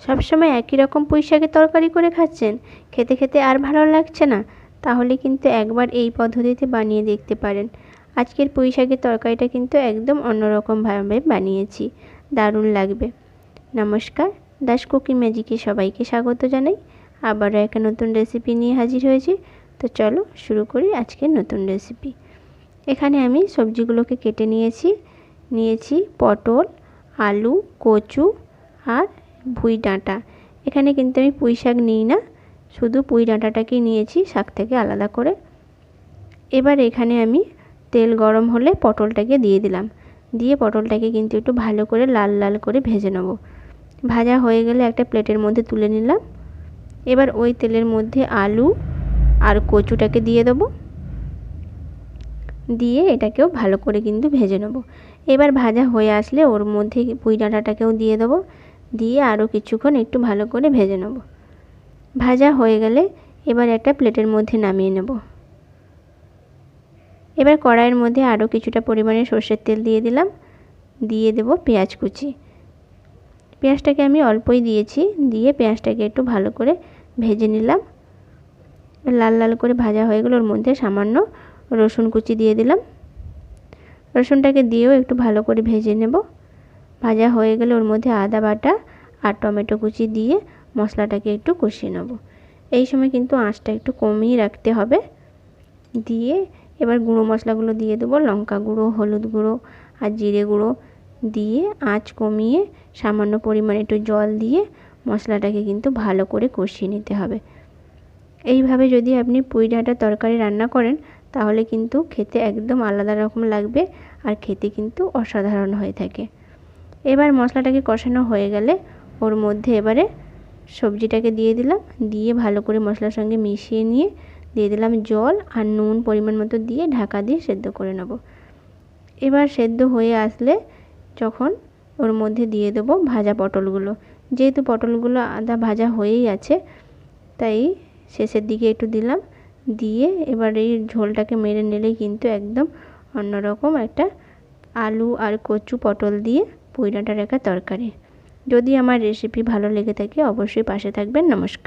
সবসময় একই রকম পুঁই শাকের তরকারি করে খাচ্ছেন। খেতে খেতে আর ভালো লাগছে না। তাহলে কিন্তু একবার এই পদ্ধতিতে বানিয়ে দেখতে পারেন। আজকের পুঁই শাকের তরকারিটা কিন্তু একদম অন্যরকমভাবে বানিয়েছি। দারুণ লাগবে। নমস্কার। দাস কুকি ম্যাজিকে সবাইকে স্বাগত জানাই। আবারও একটা নতুন রেসিপি নিয়ে হাজির হয়েছি। তো চলো শুরু করি আজকের নতুন রেসিপি। এখানে আমি সবজিগুলোকে কেটে নিয়েছি। নিয়েছি পটল, আলু, কচু আর ভুই ডাঁটা। এখানে কিন্তু আমি পুঁই শাক নিই না, শুধু পুঁই ডাঁটাটাকেই নিয়েছি শাক থেকে আলাদা করে। এবার এখানে আমি তেল গরম হলে পটলটাকে দিয়ে দিলাম। দিয়ে পটলটাকে কিন্তু একটু ভালো করে লাল লাল করে ভেজে নেব। ভাজা হয়ে গেলে একটা প্লেটের মধ্যে তুলে নিলাম। এবার ওই তেলের মধ্যে আলু আর কচুটাকে দিয়ে দেবো। দিয়ে এটাকেও ভালো করে কিন্তু ভেজে নেব। এবার ভাজা হয়ে আসলে ওর মধ্যে পুঁই ডাঁটাটাকেও দিয়ে দেবো। দিয়ে আরও কিছুক্ষণ একটু ভালো করে ভেজে নেব। ভাজা হয়ে গেলে এবার একটা প্লেটের মধ্যে নামিয়ে নেব। এবার কড়াইয়ের মধ্যে আরও কিছুটা পরিমাণে সর্ষের তেল দিয়ে দিলাম। দিয়ে দেব পেঁয়াজ কুচি। পেঁয়াজটাকে আমি অল্পই দিয়েছি, দিয়ে পেঁয়াজটাকে একটু ভালো করে ভেজে নিলাম। লাল লাল করে ভাজা হয়ে গেলে, ওর মধ্যে সামান্য রসুন কুচি দিয়ে দিলাম। রসুনটাকে দিয়েও একটু ভালো করে ভেজে নেব। ভাজা হয়ে গেলে ওর মধ্যে আদা বাটা আর টমেটো কুচি দিয়ে মশলাটাকে একটু কষিয়ে নেব। এই সময় কিন্তু আঁচটা একটু কমিয়ে রাখতে হবে। দিয়ে এবার গুঁড়ো মশলাগুলো দিয়ে দেবো, লঙ্কা গুঁড়ো, হলুদ গুঁড়ো আর জিরে গুঁড়ো। দিয়ে আঁচ কমিয়ে সামান্য পরিমাণে একটু জল দিয়ে মশলাটাকে কিন্তু ভালো করে কষিয়ে নিতে হবে। এইভাবে যদি আপনি পুঁই ডাঁটার তরকারি রান্না করেন, তাহলে কিন্তু খেতে একদম আলাদা রকম লাগবে আর খেতে কিন্তু অসাধারণ হয়ে থাকে। এবার মশলাটাকে কষানো হয়ে গেলে ওর মধ্যে এবারে সবজিটাকে দিয়ে দিলাম। দিয়ে ভালো করে মশলার সঙ্গে মিশিয়ে নিয়ে দিয়ে দিলাম জল আর নুন পরিমাণ মতো দিয়ে ঢাকা দিয়ে সেদ্ধ করে নেব। এবার সেদ্ধ হয়ে আসলে যখন ওর মধ্যে দিয়ে দেবো ভাজা পটলগুলো। যেহেতু পটলগুলো আদা ভাজা হয়েই আছে, তাই শেষের দিকে একটু দিলাম। দিয়ে এবার এই ঝোলটাকে মেরে নিলেই কিন্তু একদম অন্যরকম একটা আলু আর কচু পটল দিয়ে পুঁই ডাঁটার তরকারি যদি আমার রেসিপি ভালো লেগে থাকে অবশ্যই পাশে থাকবেন। নমস্কার।